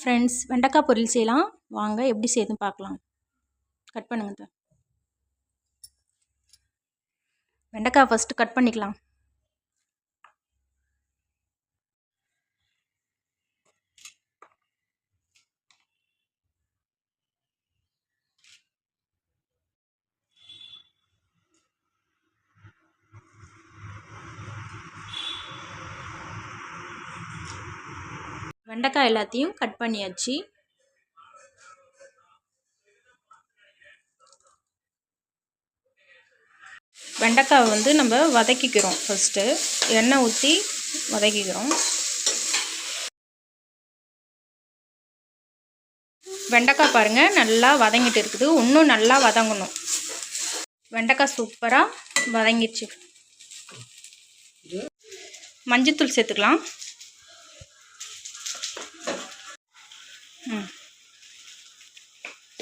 Friends வெண்டைக்காய் பொரியல் செய்யலாம். வாங்க எப்படி செய்யுதுன்னு பார்க்கலாம். கட் பண்ணுங்க வெண்டைக்காய் ஃபஸ்ட்டு கட் பண்ணிக்கலாம். வெண்டைக்காய் எல்லாத்தையும் கட் பண்ணியாச்சு. வெண்டைக்காவை வந்து நம்ம வதக்கிக்கிறோம் ஃபஸ்ட்டு எண்ணெய் ஊற்றி வதக்கிக்கிறோம். வெண்டைக்காய் பாருங்கள் நல்லா வதங்கிட்டு இருக்குது. இன்னும் நல்லா வதங்கணும். வெண்டைக்காய் சூப்பராக வதங்கிடுச்சு மஞ்சத்தூள் சேர்த்துக்கலாம்.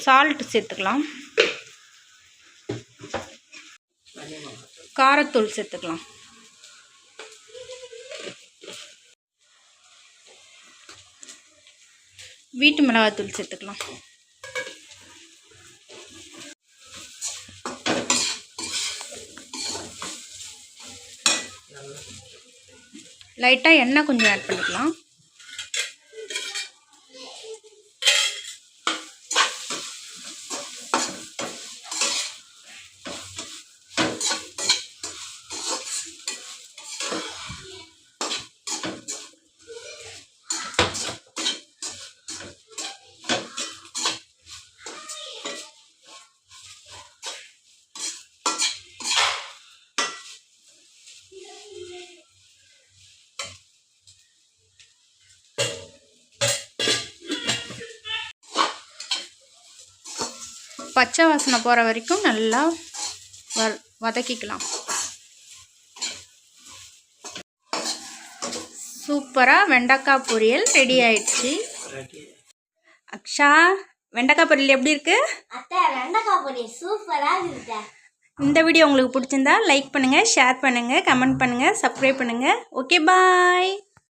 சால்ட் சேர்த்துக்கலாம். காரத்தூள் சேர்த்துக்கலாம். வீட்டு மிளகாத்தூள் சேர்த்துக்கலாம். லைட்டாக எண்ணெய் கொஞ்சம் ஆட் பண்ணிக்கலாம். பச்சை வாசனை போகிற வரைக்கும் நல்லா வ வதக்கிக்கலாம். சூப்பராக வெண்டைக்காய் பொரியல் ரெடி ஆயிடுச்சு. அக்ஷா வெண்டைக்காய் பொரியல் எப்படி இருக்கு? அத்தை வெண்டைக்காய் பொரியல் சூப்பராக இருக்கு இந்த வீடியோ உங்களுக்கு பிடிச்சிருந்தா லைக் பண்ணுங்கள் ஷேர் பண்ணுங்கள் கமெண்ட் பண்ணுங்கள் சப்ஸ்கிரைப் பண்ணுங்கள் ஓகே பாய்